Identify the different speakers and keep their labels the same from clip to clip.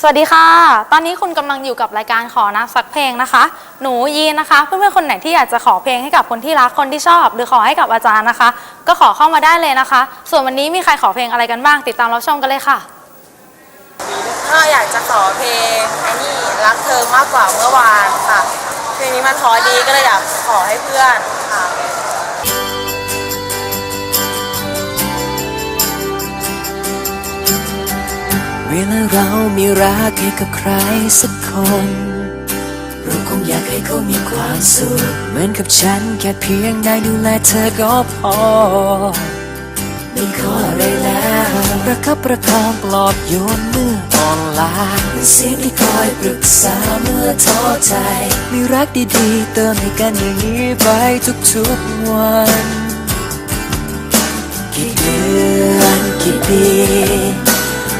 Speaker 1: สวัสดีค่ะ ตอนนี้คุณกำลังอยู่กับรายการขอนะสักเพลงนะคะ หนูยีนนะคะ เพื่อนๆคนไหนที่อยากจะขอเพลงให้กับคนที่รัก คนที่ชอบ หรือขอให้กับอาจารย์นะคะ ก็ขอเข้ามาได้เลยนะคะ ส่วนวันนี้มีใครขอเพลงอะไรกันบ้าง ติดตามรับชมกันเลยค่ะ
Speaker 2: ก็อยากจะขอเพลงไอ้นี่รักเธอมากกว่าเมื่อวานค่ะ เพลงนี้มันเพอดีก็เลยอยากขอให้เพื่อนค่ะ
Speaker 3: เวลาเรามีรักให้กับใครสักคน เราคงอยากให้เขามีความสุข เหมือนกับฉันแค่เพียงได้ดูแลเธอก็พอ ไม่ขออะไรแล้วประคับประคองปลอบโยนเมื่ออ่อนล้าเป็นเสียงที่คอยปรึกษาเมื่อท้อใจ มีรักดีๆ เติมให้กันอย่างนี้ไปทุกๆวัน กี่เดือนกี่ปี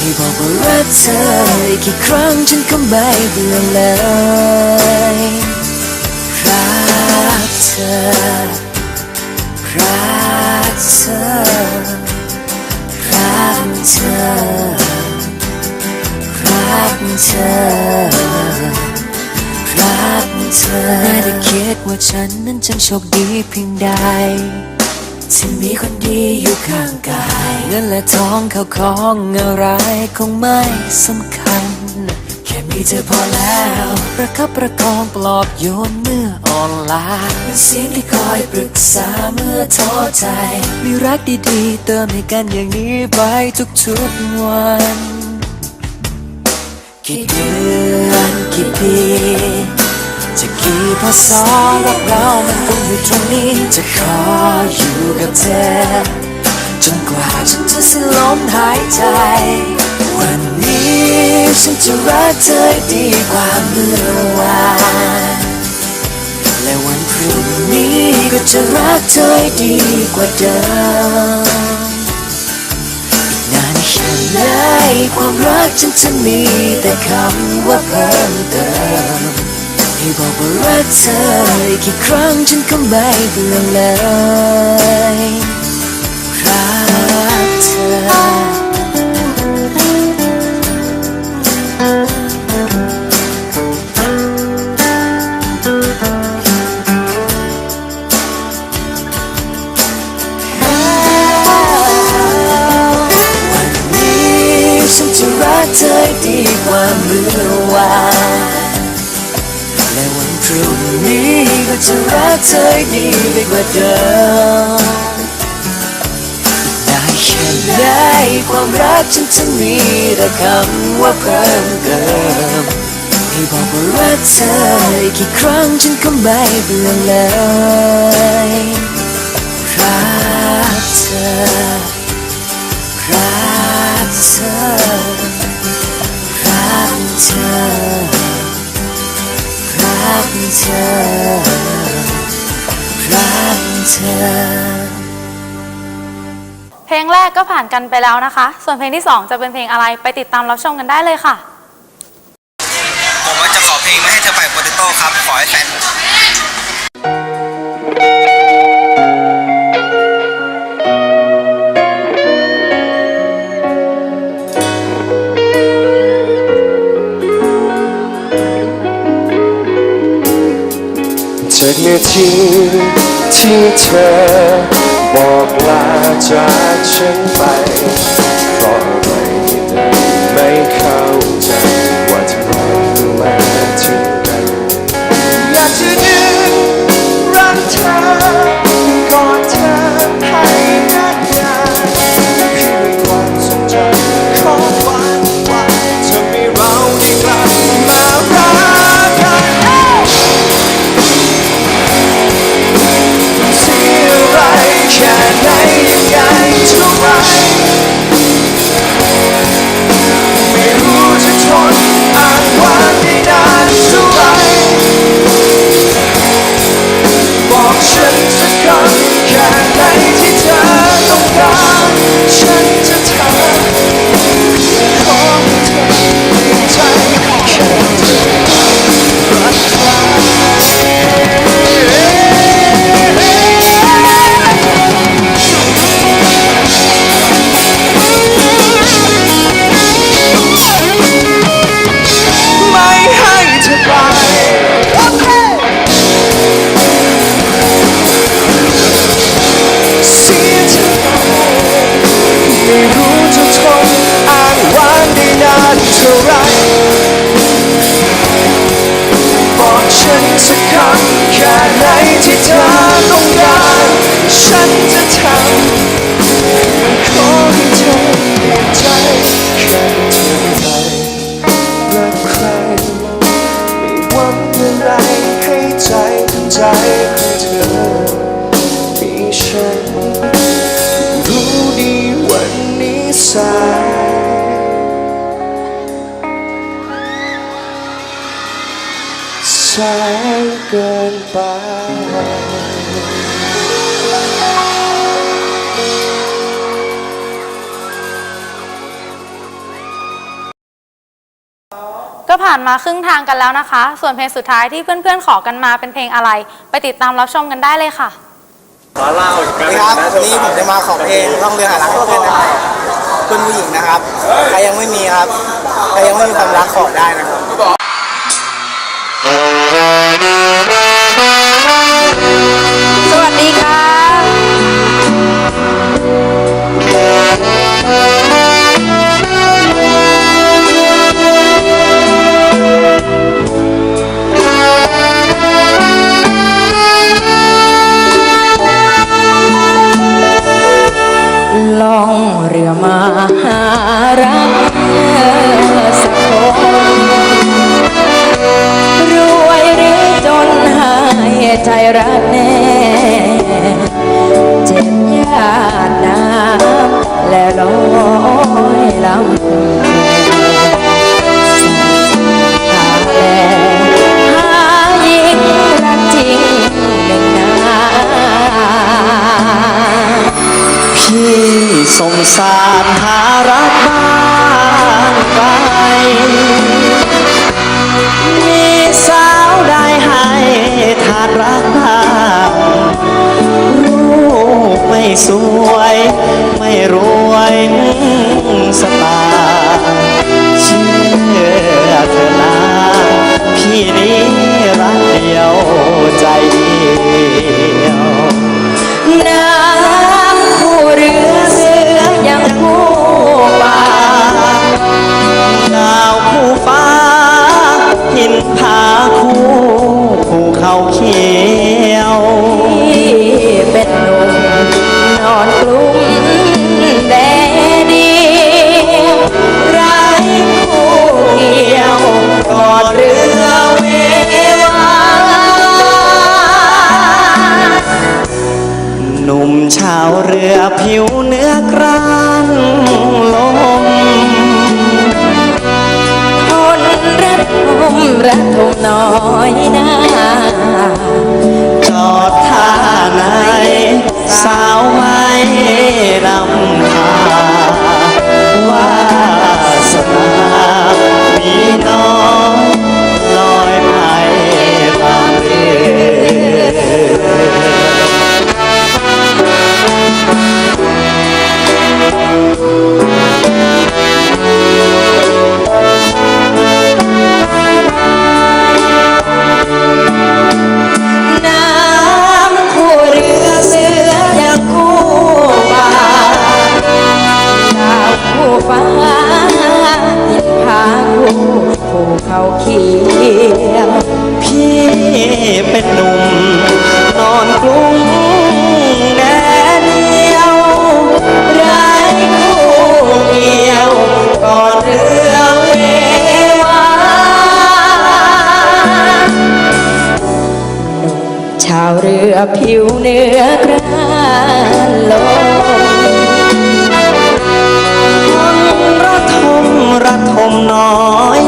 Speaker 3: ให้บอกว่ารักเธออีกกี่ครั้งฉันก็ไม่เบื่อเลยรักเธอรักเธอรักเธอรักเธอรักเธอไม่ได้คิดว่าฉันนั้นจะโชคดีเพียงใด ที่มีคนดีอยู่ข้างกาย เงินและทองเขาของอะไรคงไม่สำคัญ แค่มีเธอพอแล้ว ประคับประคองปลอบโยนเมื่ออ่อนล้าเป็นเสียงที่คอยปรึกษาเมื่อท้อใจ มีรักดีๆ เติมให้กันอย่างนี้ไปทุกๆวัน กี่เดือนกี่ปี จะกี่พศรักเรามันคงอยู่ตรงนี้ จะขออยู่กับเธอ จนกว่าฉันจะสิ้นลมหายใจ วันนี้ฉันจะรักเธอดีกว่าเมื่อวานและวันพรุ่งนี้ก็จะรักเธอดีกว่าเดิมนานแค่ไหนความรักฉันจะมีแต่คำว่าเพิ่มเติม ให้บอกว่ารักเธออีกกี่ครั้งฉันก็ไม่เบื่อเลยรักเธอ รุ่งนี้ก็จะรักเธอดีไปกว่าเดิมได้แค่ไหนความรักฉันจะมีแต่คำว่าเพิ่มเติมให้บอกว่ารักเธอกกี่ครั้งฉันก็ไม่เบื่อเลยรักเธอรักเธอรักเธอ กเธอ รักเธอ
Speaker 1: เพลงแรกก็ผ่านกันไปแล้วนะคะ ส่วนเพลงที่สองจะเป็นเพลงอะไรไปติดตามรับชมกันได้เลยค่ะ
Speaker 4: ผมว่าจะขอเพลงไม่ให้เธอไปโปเตโต้ครับ ขอให้แฟน
Speaker 5: จากนาทีที่เธอบอกลาจากฉันไปเพราะอะไรนั้นไม่เข้าใจ อย่างไรให้ใจทใจคือเธอมีฉัน รู้ดีวันนี้สายสายเกินไป
Speaker 1: ผ่านมาครึ่งทางกันแล้วนะคะ ส่วนเพลงสุดท้ายที่เพื่อนๆขอกันมาเป็นเพลงอะไร ไปติดตามรับชมกันได้เลยค่ะ
Speaker 6: สวัสดีครับวันนี้ผมจะมาขอเพลงร่องเรือหารักเพื่อนนะครับเพื่อนผู้หญิงนะครับ ใครยังไม่มีครับ ใครยังไม่มีความรักขอได้นะครับา
Speaker 7: วเรื
Speaker 3: อผิว
Speaker 7: เนื้อกรา
Speaker 3: นลม
Speaker 7: คนระ
Speaker 3: ทมระทมน้อย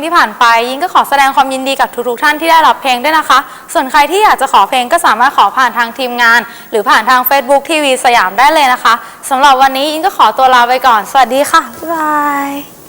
Speaker 1: งที่ผ่านไป ยิ่งก็ขอแสดงความยินดีกับทุกๆท่านที่ได้รับเพลงด้วยนะคะ ส่วนใครที่อยากจะขอเพลงก็สามารถขอผ่านทางทีมงาน หรือผ่านทาง Facebook ทีวีสยามได้เลยนะคะสำหรับวันนี้ยิ่งก็ขอตัวลาไปก่อน สวัสดีค่ะบ๊ายบาย